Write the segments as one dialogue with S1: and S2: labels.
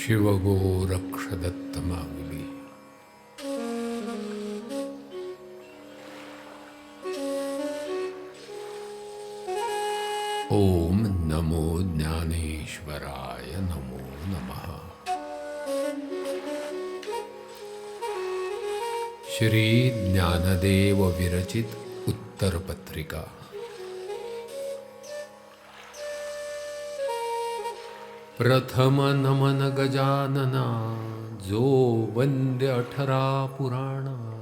S1: शिवगोरक्षदत्तमाङ्गुलि ॐ नमो ज्ञानेश्वराय नमो नमः। श्रीज्ञानदेवविरचित उत्तरपत्रिका। विरचित प्रथम नमन गजानना जो वंद्य अठरा पुराणा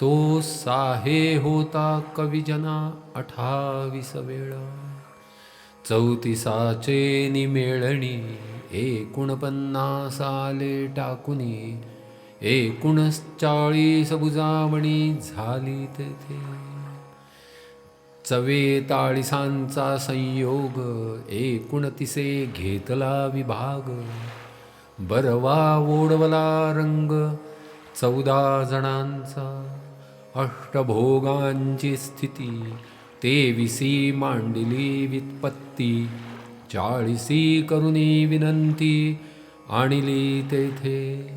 S1: तो साहे होता कविजना अठावीस वेळा. चौतीसाचे निमेळणी एकोणपन्नास आले टाकुनी एकोणचाळीस बुजावणी झाली तेथे. चवेताळीसांचा संयोग एकुणतीसे घेतला विभाग. बरवा ओढवला रंग चौदा जणांचा. अष्टभोगांची स्थिती तेविसी मांडली वित्पत्ती चाळीसी करुणी विनंती आणली तेथे.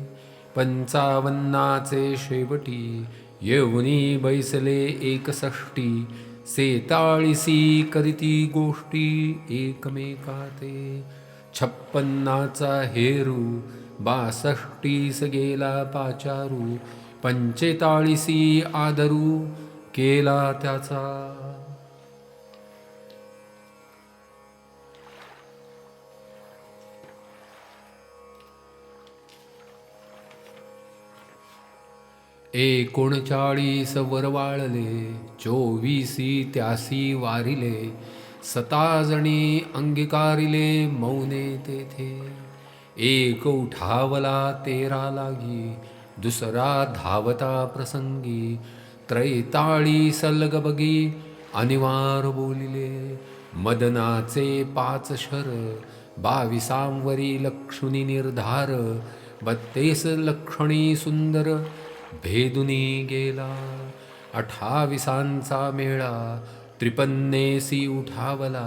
S1: पंचावन्नाचे शेवटी येऊनी बैसले एकसष्टी. सेताळीसी करीती गोष्टी एकमेकाते. छप्पन्नाचा हेरू बासष्टीस गेला पाचारू पंचेताळीसी आदरू केला त्याचा. एकोणचाळीस वरवाळले चोवीसी त्यासी वारिले सताजणी अंगीकारिले मौने तेथे. एक उठावला तेरा लागी दुसरा धावता प्रसंगी त्रैताळी सलगबगी अनिवार बोलिले मदनाचे पाच शर बाविसांवरी लक्षुणी निर्धार बत्तेस लक्षणी सुंदर भेदुनी गेला अठाविसांचा मेळा त्रिपन्नेसी उठावला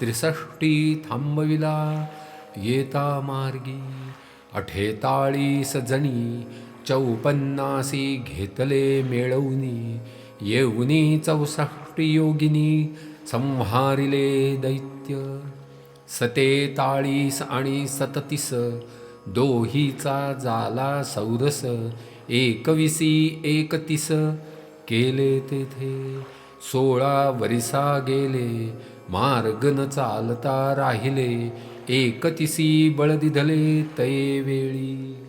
S1: त्रिसष्टी थांबविला येता मार्गी अठेताळीस जणी चौपन्नासी घेतले मेळवनी येऊनी चौसष्टी योगिनी संहारिले दैत्य सतेताळीस आणि सततीस दोहीचा जाला सौरस एकविसी एकतीस केले तेथे सोळा वरिसा गेले मार्ग न चालता राहिले. एकतीसी बळदिधले तै वेळी.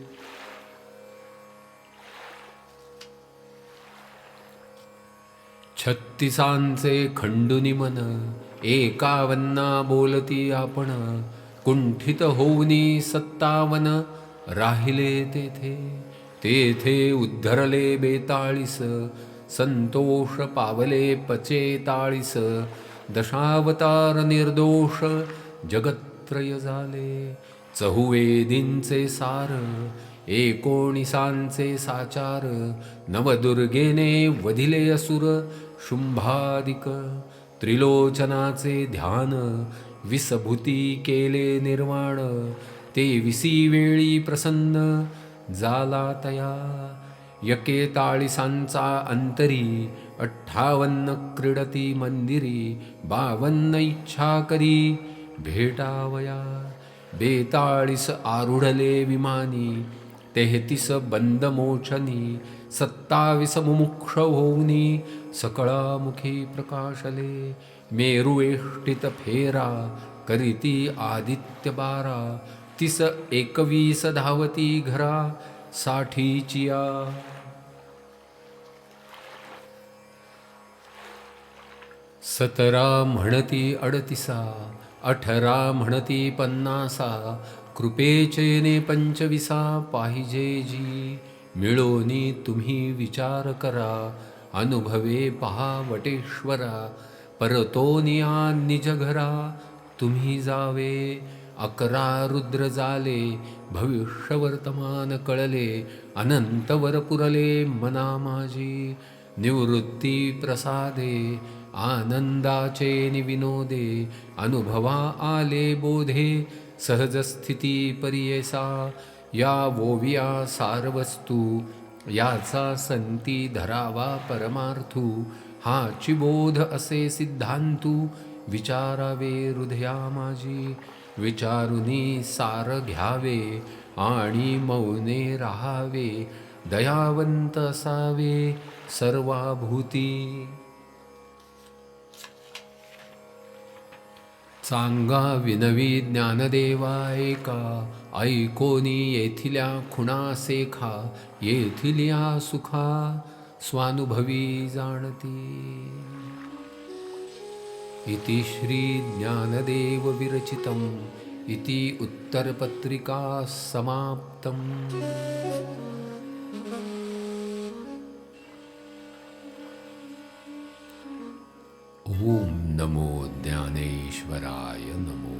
S1: छत्तीसांचे खंडुनी मन एकावन्ना बोलती आपण. कुंठित होऊनी सत्तावन राहिले तेथे तेथे उद्धरले बेताळीस संतोष पावले पचेताळीस दशावतार निर्दोष जगत्रय झाले. चहुवेदींचे सार एकोणीसांचे साचार नवदुर्गेने वधिले असुर शुंभादिक त्रिलोचनाचे ध्यान विसभूती केले निर्वाण ते विसी वेळी प्रसन्न जाला तया. यकेताळिसांचा अंतरी अठ्ठावन्न क्रीडती मंदिरी बावन्न इच्छा करी. भेटावया. बेताळीस आरुढले विमानी तेहतीस बंद मोचनी सत्तावीस मुमुक्ष होऊनी सकळामुखी प्रकाशले. मेरुवेष्टित फेरा करीती आदित्य बारा तीस एकवीस धावती घरा साठीचिया सतरा म्हणती अडतिसा अठरा म्हणती पन्नासा कृपेचेने पंचविसा पाहिजे जी. मिळोनी तुम्ही विचार करा अनुभवे पहा वटेश्वरा परतोनिया निज घरा तुम्ही जावे. अकरा रुद्र जाले भविष्य वर्तमान कळले अनंतवर पुरले मना माझी. निवृत्ती प्रसादे आनंदाचे निविनोदे अनुभवा आले बोधे सहजस्थिती परियेसा. या वोविया सारवस्तू याचा संती धरावा परमार्थू. हा चिबोध असे सिद्धांतू विचारावे हृदया माझी. विचारुनी सार घ्यावे आणि मौने राहावे दयावंत असावे सर्वाभूती. सांगा विनवी ज्ञानदेवा एका ऐकोनी येथिल्या खुणा सेखा येथिल्या सुखा स्वानुभवी जाणती. इति श्री ज्ञानदेव विरचितम् इति उत्तरपत्रिका समाप्तम् ॐ नमो ज्ञानेश्वराय नमो